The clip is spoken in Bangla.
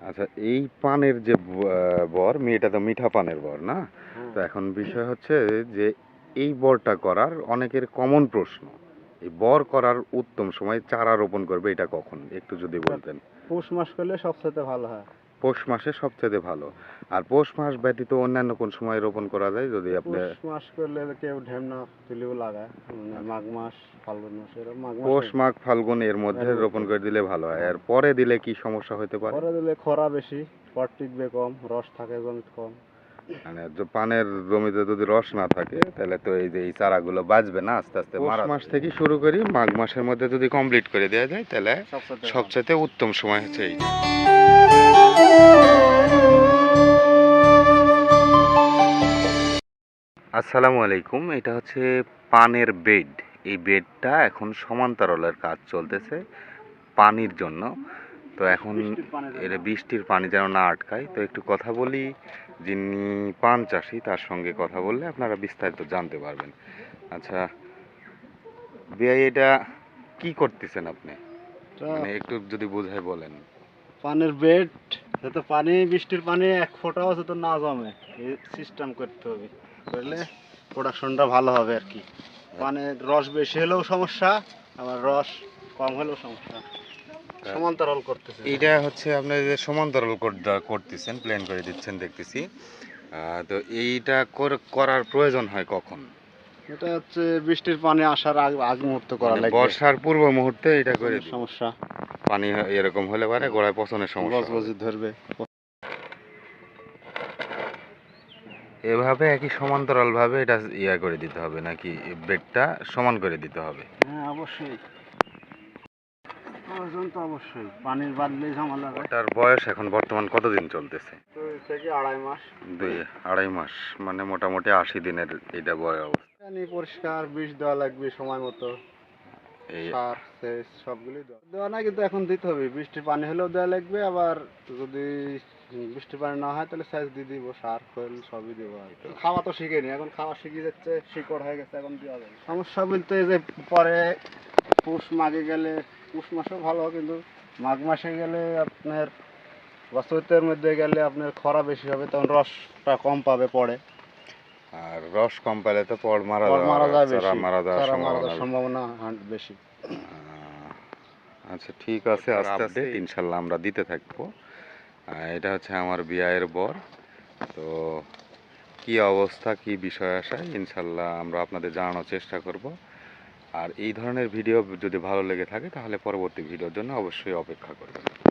আচ্ছা এই পানের যে বর মেয়েটা তো মিঠা পানের বর না? তো এখন বিষয় হচ্ছে যে এই বরটা করার অনেকের কমন প্রশ্ন। এই বর করার উত্তম সময় চারা রোপণ করবে এটা কখন? একটু যদি বলতেন। পৌষ মাস করলে সবচেয়ে ভালো হয়। পৌষ মাসে সবচেয়ে ভালো। আর পৌষ মাস ব্যতীত অন্যান্য কোন সময় রোপণ করা যায়? যদি আপনি পৌষ মাস করলে কেউ ঢেমনা তুলিও লাগায়। মানে মাঘ মাস ফাল্গুন মাস এরকম মাঘ পৌষ মাঘ ফাল্গুন এর মধ্যে রোপণ করে দিলে ভালো হয়। আর পরে দিলে কি সমস্যা হতে পারে? পরে দিলে খরা বেশি পট টিকবে কম রস থাকে জমিতে কম। মানে যে পানের জমিতে যদি রস না থাকে তাহলে তো এই যে এই চারাগুলো বাঁচবে না আস্তে আস্তে পৌষ মাস থেকে শুরু করি মাঘ মাসের মধ্যে যদি কমপ্লিট করে দেওয়া যায় তাহলে সবচেয়ে সবচেয়ে উত্তম সময় হচ্ছে এই। আসসালামু আলাইকুম এটা হচ্ছে পানের বেড। এই বেডটা এখন সমান্তরালের কাজ চলতেছে পানির জন্য। তো এখন এটা বৃষ্টির পানি যেন না আটকায়। তো একটু কথা বলি যিনি পান চাষি তার সঙ্গে কথা বললে আপনারা বিস্তারিত জানতে পারবেন। আচ্ছা বিআই এটা কি করতেছেন আপনি? মানে একটু যদি বোঝায় বলেন। পানের বেড যাতে পানি বৃষ্টির পানি এক ফোঁটাও যাতে না জমে। এই সিস্টেম করতে হবে। করলে প্রোডাকশনটা ভালো হবে আর কি। পানের রস বেশি হলেও সমস্যা আবার রস কম হলেও সমস্যা। সমান্তরাল করতেছে। এইটা হচ্ছে আপনি যে সমান্তরাল কর- করতেছেন প্ল্যান করে দিচ্ছেন দেখতেছি। তো এইটা কর- করার প্রয়োজন হয় কখন? এটা হচ্ছে বৃষ্টির পানি আসার আগ আগ মুহূর্ত করা মানে লাগবে। বর্ষার পূর্ব মুহূর্তে এটা করে সমস্যা। পানি এরকম হলে পারে গোড়ায় পচনের সমস্যা। ধরবে। এভাবে একই সমান্তরাল ভাবে এটা ইয়া করে দিতে হবে নাকি বেডটা সমান করে দিতে হবে? হ্যাঁ অবশ্যই। প্রয়োজন তো অবশ্যই পানির ঝামেলা ওটার বয়স এখন বর্তমান কতদিন চলতেছে? দুই থেকে আড়াই মাস। দুই আড়াই মাস মানে মোটামুটি আশি দিনের এটা বয় অবস্থা পরিষ্কার বিষ দেওয়া লাগবে সময় মতো। সার সেচ দেওয়া। না, কিন্তু এখন দিতে হবে। বৃষ্টির পানি হলেও দেওয়া লাগবে, আবার যদি বৃষ্টির পানি না হয়, তাহলে সেচ দিয়ে দিব, সার, খোল, সবই দেবো আর। খাওয়া তো শিখেনি, এখন খাওয়া শিখে যাচ্ছে, শিকড় হয়ে গেছে, এখন দেওয়া যাবে। সমস্যা বলতে যে পরে পৌষ মাঘে গেলে, পৌষ মাসেও ভালো, কিন্তু মাঘ মাসে গেলে আপনার বছরের মধ্যে গেলে আপনার খরা বেশি হবে, তখন রসটা কম পাবে পরে। আর রস কম পেলে তো পর মারা মারা চারা মারা যাওয়ার চারা মারা সম্ভাবনা যাওয়ার সম্ভাবনা হান- বেশি। আচ্ছা ঠিক আছে আস্তে আস্তে ইনশাল্লাহ আমরা দিতে থাকব। এটা হচ্ছে আমার বিয়ের বর। তো কি অবস্থা কি বিষয় আসায় ইনশাল্লাহ আমরা আপনাদের জানানোর চেষ্টা করব। আর এই ধরনের ভিডিও যদি ভালো লেগে থাকে তাহলে পরবর্তী ভিডিওর জন্য অবশ্যই অপেক্ষা করবেন।